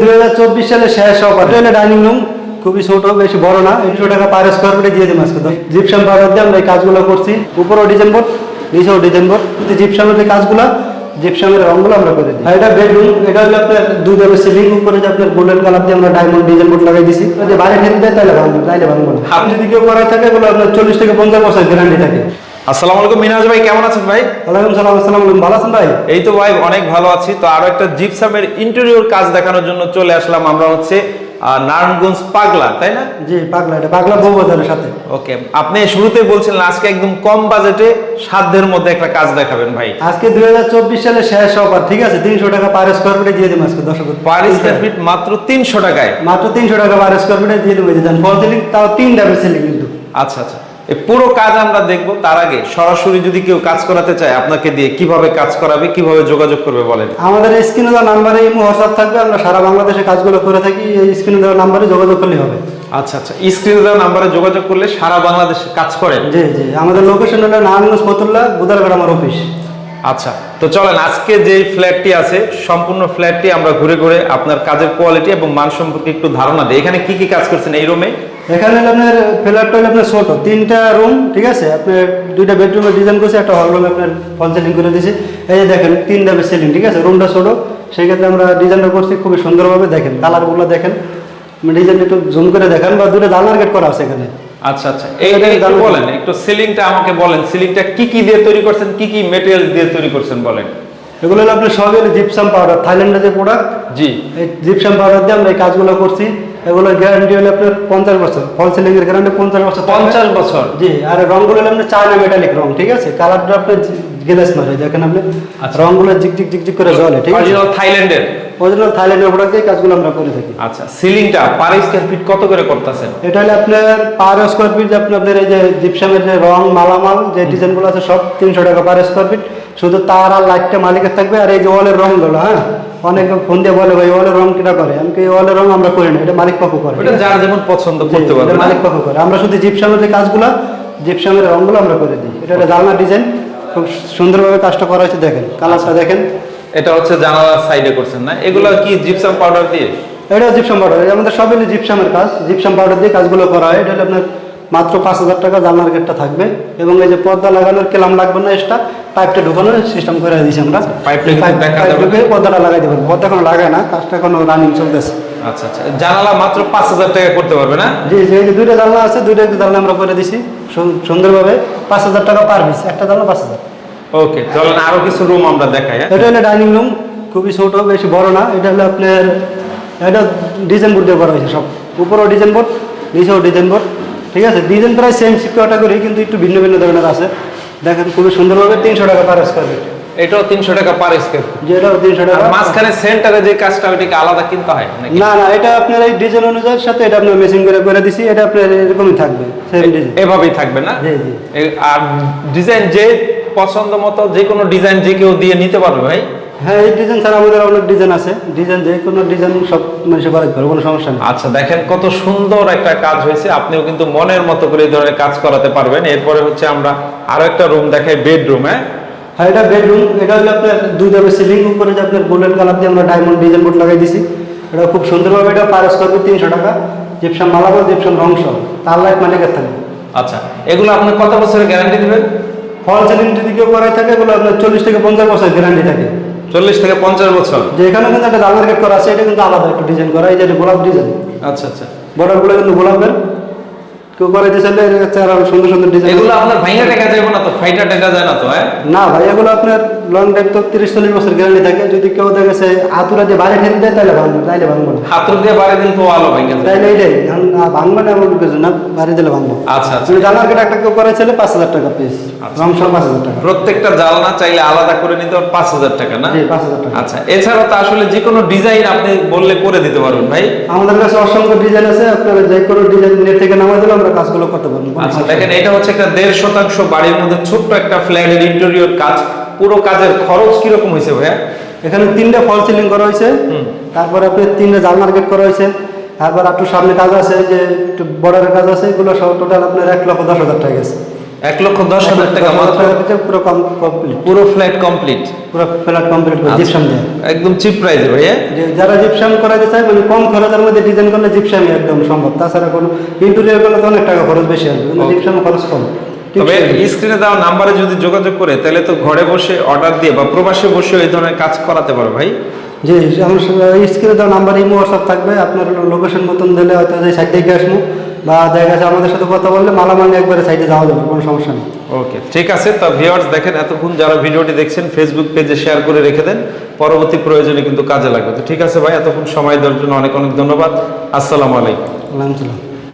দুই হাজার চব্বিশ সালে শেষ অফার এটা ডাইনিং রুম খুবই ছোট বেশি বড় না একশো টাকা পার স্কোয়ার ফুটে দিয়ে দিই আজকে জিপসাম পাউডার দিয়ে আমরা এই কাজগুলো করছি। উপরেও ডিজাইন বোর্ড নিচেও ডিজাইন বোর্ড জিপসামের যে কাজগুলো জিপসামের রঙগুলো আমরা করে দিই। এটা বেডরুম এটা হলো আপনার দুই দেবে সিলিং উপরে যে আপনার গোল্ডেন কালার দিয়ে আমরা ডায়মন্ড ডিজাইন বোর্ড লাগাই দিছি। যদি বাইরে ঠেলে দেয় তাহলে ভাঙবো তাইলে ভাঙবো আপনি যদি কেউ করাই থাকে এগুলো আপনার চল্লিশ থেকে পঞ্চাশ বছর গ্যারান্টি থাকে। আসসালামু আলাইকুম মিনাজ ভাই কেমন আছেন ভাই? ওয়ালাইকুম সালাম আসসালাম আলাইকুম। ভালো আছেন ভাই? এই তো ভাই অনেক ভালো আছি। তো আরও একটা জিপসামের ইন্টেরিয়র কাজ দেখানোর জন্য চলে আসলাম আমরা হচ্ছে নারায়ণগঞ্জ পাগলা তাই না? জি পাগলা এটা পাগলা বউ সাথে। ওকে আপনি শুরুতেই বলছিলেন আজকে একদম কম বাজেটে সাধ্যের মধ্যে একটা কাজ দেখাবেন ভাই। আজকে দুই হাজার চব্বিশ সালে শেষ অফার ঠিক আছে? তিনশো টাকা পার স্কোয়ার ফুটে দিয়ে দিন আজকে দর্শক পার স্কোয়ার ফিট মাত্র তিনশো টাকায়? মাত্র তিনশো টাকা পার স্কোয়ার ফুটে দিয়ে দেবো দেন ফল সিলিং তাও তিন ডাবল সিলিং কিন্তু। আচ্ছা আচ্ছা। এই পুরো কাজ আমরা দেখব তার আগে সরাসরি যদি কেউ কাজ করাতে চায় আপনাকে দিয়ে কীভাবে কাজ করাবে কীভাবে যোগাযোগ করবে বলেন? আমাদের স্ক্রিনে দেওয়া নাম্বারে হোয়াটসঅ্যাপ থাকবে আমরা সারা বাংলাদেশে কাজগুলো করে থাকি এই স্ক্রিনে দেওয়া নাম্বারে যোগাযোগ করলে হবে। আচ্ছা আচ্ছা স্ক্রিনে দেওয়া নাম্বারে যোগাযোগ করলে সারা বাংলাদেশে কাজ করেন? জি জি আমাদের লোকেশন হলো নারায়ণগঞ্জ ফতুল্লা বুদারগড় আমার অফিস আচ্ছা তো চলেন, আজকে যে ফ্ল্যাটটি আছে, সম্পূর্ণ ফ্ল্যাটটি আমরা ঘুরে ঘুরে আপনার কাজের কোয়ালিটি এবং মান সম্পর্কে একটু ধারণা দিই। এখানে কি কি কাজ করছেন এই রুমে এখানে আপনার ফ্ল্যাটটা হলো আপনার ছোট, তিনটা রুম ঠিক আছে? আপনার দুইটা বেডরুমের ডিজাইন করছে, একটা হল রুমে আপনার ফল সিলিং করে দিয়েছি এই যে দেখেন তিন ডাবের সিলিং ঠিক আছে? রুমটা ছোট, সেই ক্ষেত্রে আমরা ডিজাইনটা করছি খুবই সুন্দরভাবে। দেখেন কালারগুলো দেখেন। ডিজাইনটা একটু জুম করে দেখেন, বা দুটো জানলার গেট করা আছে এখানে। আচ্ছা আচ্ছা। এই একটু বলেন একটু সিলিংটা আমাকে বলেন। সিলিংটা কি কি দিয়ে তৈরি করছেন কি কি মেটেরিয়াল দিয়ে তৈরি করছেন বলেন? এগুলো হলো আপনার সবই জিপসাম পাউডার থাইল্যান্ডের যে প্রোডাক্ট জি। এই জিপসাম পাউডার দিয়ে আমরা এই কাজগুলো করছি। এগুলোর গ্যারান্টি হলো আপনার পঞ্চাশ বছর। ফল সিলিং এর গ্যারান্টি পঞ্চাশ বছর পঞ্চাশ বছর? জি আর রংগুলো হলো আপনার চায়না মেটালিক রং ঠিক আছে? কালারটা আপনার গ্লেস মারে দেখেন আপনি। আচ্ছা। রংগুলো জিক জিক জিক জিক করে জ্বলে ঠিক আছে? থাইল্যান্ডের অরিজিনাল থাইল্যান্ডের প্রোডাক্ট দিয়ে কাজগুলো আমরা করে থাকি। আচ্ছা সিলিংটা পার স্কয়ার ফিট কত করে করতেছেন? এটা হলো আপনার পার স্কোয়ার ফিট আপনার আপনার এই যে জিপসামের যে রং মালামাল যে ডিজাইনগুলো আছে সব তিনশো টাকা পার স্কোয়ার ফিট শুধু তার আর লাইটটা মালিকের থাকবে আর এই যে ওয়ালের রংগুলো হ্যাঁ? অনেক ফোন দিয়ে বলে ভাই ওয়ালের রং কিটা করে? আমি এই ওয়ালের রং আমরা করি না এটা মালিক পক্ষ করে। ওটা যারা যেমন পছন্দ করতে পারবে মালিক পক্ষ করে। আমরা শুধু জিপসামের যে কাজগুলো জিপসামের রংগুলো আমরা করে দিই। এটা একটা জালনা ডিজাইন খুব সুন্দরভাবে কাজটা করা হয়েছে দেখেন। কালারটা দেখেন। এটা হচ্ছে জানালার সাইডে করছেন না? এগুলো কি জিপসাম পাউডার দিয়ে? এটা জিপসাম পাউডার আমাদের সবই হলো জিপসামের কাজ। জিপসাম পাউডার দিয়ে কাজগুলো করা হয়। এটা হলো আপনার মাত্র পাঁচ হাজার টাকা জানলার গেটটা থাকবে। এবং এই যে পর্দা লাগানোর কেলাম লাগবে না এক্সট্রা পাইপটা ঢুকানোর সিস্টেম করে দিয়েছি আমরা। যাবে। পর্দাটা লাগাই দেবেন পর্দা এখনও লাগায় না কাজটা এখনও রানিং চলতেছে। আচ্ছা আচ্ছা জানালা মাত্র পাঁচ হাজার টাকা করতে পারবে না? জি জি এই যে দুইটা জানলা আছে দুইটা জানলা আমরা করে দিছি। সুন্দরভাবে পাঁচ হাজার টাকা পার পিস একটা জানলা পাঁচ হাজার। ওকে চলেন আরও কিছু রুম আমরা দেখাই হ্যাঁ? এটা হলো ডাইনিং রুম খুবই ছোট বেশি বড় না এটা হলো আপনার এটা ডিজাইন বোর্ড দিয়ে করা হয়েছে সব। উপরেও ডিজাইন বোর্ড নিচেও ডিজাইন বোর্ড ঠিক আছে? ডিজাইন প্রায় সেম সিকিউরটা করি কিন্তু একটু ভিন্ন ভিন্ন ধরনের আছে। দেখেন খুবই সুন্দরভাবে তিনশো টাকা পার স্কোয়ার ফিট এটাও তিনশো টাকা পার স্কোয়ার যেটাও তিনশো টাকা মাঝখানে সেন্টারে যে কাজটা ওইটাকে আলাদা কিনতে হয় না না এটা আপনার এই ডিজাইন অনুযায়ী সাথে এটা আপনার মেশিন করে করে দিছি এটা আপনার এরকমই থাকবে সেম ডিজাইন এভাবেই থাকবে না? জি জি। আর ডিজাইন যে পছন্দ মতো যে কোনো ডিজাইন যে কেউ দিয়ে নিতে পারবে ভাই? হ্যাঁ এই ডিজাইন ছাড়া আমাদের অনেক ডিজাইন আছে। ডিজাইন যে কোনো ডিজাইন সব মানুষ করাতে পারবে কোনো সমস্যা নেই। আচ্ছা দেখেন কত সুন্দর একটা কাজ হয়েছে। আপনিও কিন্তু মনের মতো করে এই ধরনের কাজ করাতে পারবেন। এরপরে হচ্ছে আমরা আরও একটা রুম দেখাই বেডরুম হ্যাঁ? হ্যাঁ এটা বেডরুম এটা হলো আপনার দুই ধরনের সিলিং উপরে যে আপনার গোল্ডেন কালার দিয়ে আমরা ডায়মন্ড ডিজাইন বোর্ড লাগাই দিছি। এটা খুব সুন্দরভাবে এটা পার স্কোয়ার ফিট তিনশো টাকা। জিপসাম মালাবার জিপসাম রং সহ তার লাইট মালিকের থাকবে। আচ্ছা এগুলো আপনি কত বছরের গ্যারান্টি দিবেন? ফল সিলিং যদি কেউ করাই থাকে বলে আপনার চল্লিশ থেকে পঞ্চাশ বছর গ্যারান্টি থাকে। চল্লিশ থেকে পঞ্চাশ বছর। যে এখানে কিন্তু একটা জানলার গেট করা আছে এটা কিন্তু আলাদা একটা ডিজাইন করা এই যে গোলাপ ডিজাইন আচ্ছা আচ্ছা। বর্ডারগুলো কিন্তু গোলাপের। কেউ করাইতে চাইলে আরও সুন্দর সুন্দর ডিজাইন এগুলো আপনার ভাইয়া টাকা যাবে না তো? ফাইটা টাকা যায় না তো হ্যাঁ? না ভাইয়া এগুলো আপনার লং তো তিরিশ চল্লিশ বছর গ্যারান্টি থাকে। যদি কেউ দেখেছে আতুরা দিয়ে বাইরে ঠেলে দেয় তাহলে ভাঙবো তাইলে ভাঙবো না। হাতুর দিয়ে বাড়ি দিন তো ভাই কিন্তু তাইলে না ভাঙবো না এমন কিছু না বাইরে দিলে ভাঙবো। আচ্ছা আচ্ছা। তুমি জানার কেটে একটা কেউ করে ছেলে পাঁচ হাজার টাকা পিস আচ্ছা। রং সহ পাঁচ হাজার টাকা। প্রত্যেকটা জালনা চাইলে আলাদা করে নিতে হবে পাঁচ হাজার টাকা না? জি পাঁচ হাজার টাকা। আচ্ছা এছাড়া তো আসলে যে কোনো ডিজাইন আপনি বললে করে দিতে পারবেন ভাই। আমাদের কাছে অসংখ্য ডিজাইন আছে আপনারা যে কোনো ডিজাইন নেট থেকে নামাই দিলে আমরা কাজগুলো করতে পারব আচ্ছা দেখেন এটা হচ্ছে একটা দেড় শতাংশ বাড়ির মধ্যে ছোট্ট একটা ফ্ল্যাটের ইন্টেরিয়র কাজ। পুরো কাজের খরচ কীরকম হয়েছে ভাইয়া? এখানে তিনটা ফল সিলিং করা হয়েছে। তারপরে আপনি তিনটা জাল মার্কেট করা হয়েছে। তারপর একটু সামনে কাজ আছে যে একটু বর্ডারের কাজ আছে এগুলো সব টোটাল আপনার এক লক্ষ দশ হাজার টাকা গেছে। এক লক্ষ দশ হাজার টাকা মাত্র? পুরো কমপ্লিট পুরো ফ্ল্যাট কমপ্লিট পুরো ফ্ল্যাট কমপ্লিট জিপসাম দিয়ে। একদম চিপ প্রাইসে ভাইয়া। যারা জিপসাম করাতে চায় মানে কম খরচের মধ্যে ডিজাইন করলে জিপসামই একদম সম্ভব। তাছাড়া কোনো ইন্টেরিয়র করলে তো অনেক টাকা খরচ বেশি আসবে জিপসাম খরচ কম। তবে। স্ক্রিনে দেওয়া নাম্বারে যদি যোগাযোগ করে তাহলে তো ঘরে বসে অর্ডার দিয়ে বা প্রবাসে বসে এই ধরনের কাজ করাতে পারো ভাই। জি আমার স্ক্রিনে দেওয়া নাম্বার ইমো হোয়াটসঅ্যাপ থাকবে। আপনার লোকেশন মতন দিলে হয়তো যে সাইড থেকে আসব। বা দেখা গেছে আমাদের সাথে কথা বললে মালামাল একবারে সাইডে যাওয়া যাবে কোনো সমস্যা নেই। ওকে ঠিক আছে। তো ভিউয়ার্স দেখেন এতক্ষণ যারা ভিডিওটি দেখছেন ফেসবুক পেজে শেয়ার করে রেখে দেন। পরবর্তী প্রয়োজনে কিন্তু কাজে লাগবে। তো ঠিক আছে ভাই এতক্ষণ সময় দেওয়ার জন্য অনেক অনেক ধন্যবাদ। আসসালামু আলাইকুম। আলহামদুলিল্লাহ।